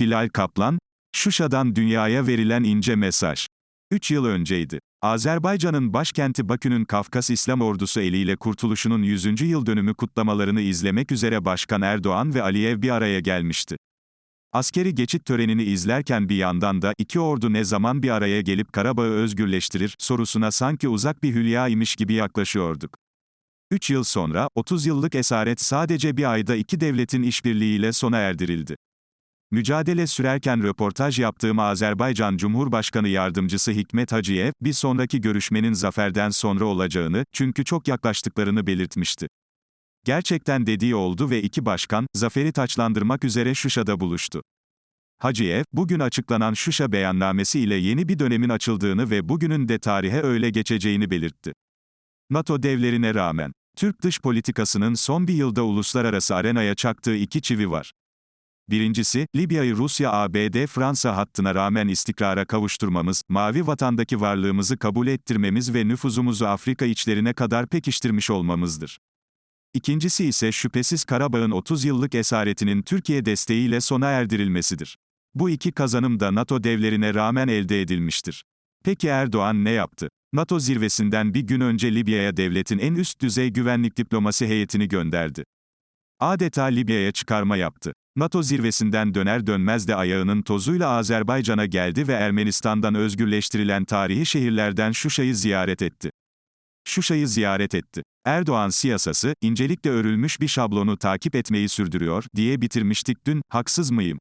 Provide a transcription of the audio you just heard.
Hilal Kaplan, Şuşa'dan dünyaya verilen ince mesaj. 3 yıl önceydi. Azerbaycan'ın başkenti Bakü'nün Kafkas İslam Ordusu eliyle kurtuluşunun 100. yıl dönümü kutlamalarını izlemek üzere Başkan Erdoğan ve Aliyev bir araya gelmişti. Askeri geçit törenini izlerken bir yandan da iki ordu ne zaman bir araya gelip Karabağ'ı özgürleştirir sorusuna sanki uzak bir hülya imiş gibi yaklaşıyorduk. 3 yıl sonra, 30 yıllık esaret sadece bir ayda iki devletin işbirliğiyle sona erdirildi. Mücadele sürerken röportaj yaptığım Azerbaycan Cumhurbaşkanı Yardımcısı Hikmet Hacıyev, bir sonraki görüşmenin zaferden sonra olacağını, çünkü çok yaklaştıklarını belirtmişti. Gerçekten dediği oldu ve iki başkan, zaferi taçlandırmak üzere Şuşa'da buluştu. Hacıyev, bugün açıklanan Şuşa beyannamesi ile yeni bir dönemin açıldığını ve bugünün de tarihe öyle geçeceğini belirtti. NATO devlerine rağmen, Türk dış politikasının son bir yılda uluslararası arenaya çaktığı iki çivi var. Birincisi, Libya'yı Rusya-ABD-Fransa hattına rağmen istikrara kavuşturmamız, mavi vatandaki varlığımızı kabul ettirmemiz ve nüfuzumuzu Afrika içlerine kadar pekiştirmiş olmamızdır. İkincisi ise şüphesiz Karabağ'ın 30 yıllık esaretinin Türkiye desteğiyle sona erdirilmesidir. Bu iki kazanım da NATO devlerine rağmen elde edilmiştir. Peki Erdoğan ne yaptı? NATO zirvesinden bir gün önce Libya'ya devletin en üst düzey güvenlik diplomasi heyetini gönderdi. Adeta Libya'ya çıkarma yaptı. NATO zirvesinden döner dönmez de ayağının tozuyla Azerbaycan'a geldi ve Ermenistan'dan özgürleştirilen tarihi şehirlerden Şuşa'yı ziyaret etti. Şuşa'yı ziyaret etti. Erdoğan siyasası, incelikle örülmüş bir şablonu takip etmeyi sürdürüyor, diye bitirmiştik dün, haksız mıyım?